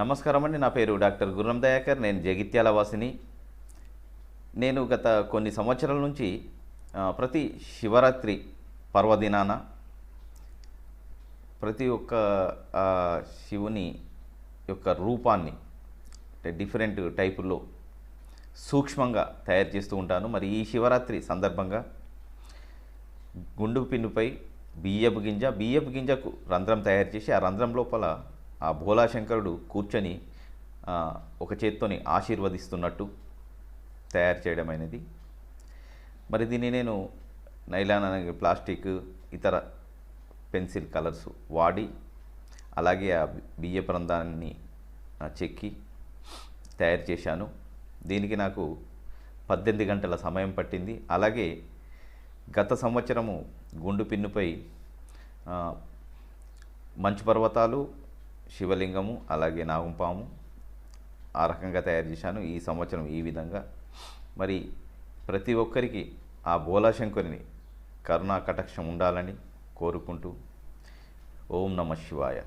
నమస్కారం అండి నా పేరు డాక్టర్ గుర్రం దయాకర్ నేను జగిత్యాల వాసిని. నేను గత కొన్ని సంవత్సరాల నుంచి ప్రతి శివరాత్రి పర్వదినాన ప్రతి ఒక్క శివుని యొక్క రూపాన్ని అంటే డిఫరెంట్ టైపుల్లో సూక్ష్మంగా తయారు చేస్తూ ఉంటాను. మరి ఈ శివరాత్రి సందర్భంగా గుండు పిన్నుపై బియ్యపు గింజ బియ్యపు గింజకు రంధ్రం తయారు చేసి ఆ రంధ్రం లోపల ఆ భోలాశంకరుడు కూర్చొని ఒక చేత్తోని ఆశీర్వదిస్తున్నట్టు తయారు చేయడం అనేది మరి దీన్ని నేను నైలాన్ అనే ప్లాస్టిక్ ఇతర పెన్సిల్ కలర్స్ వాడి అలాగే ఆ బియ్య ప్రందాన్ని చెక్కి తయారు చేశాను. దీనికి నాకు పద్దెనిమిది గంటల సమయం పట్టింది. అలాగే గత సంవత్సరము గుండు పిన్నుపై మంచు పర్వతాలు శివలింగము అలాగే నాగంపాము ఆ రకంగా తయారు చేశాను. ఈ సంవత్సరం ఈ విధంగా. మరి ప్రతి ఒక్కరికి ఆ బోలాశంకరుని కరుణా కటాక్షం ఉండాలని కోరుకుంటూ ఓం నమ శివాయ.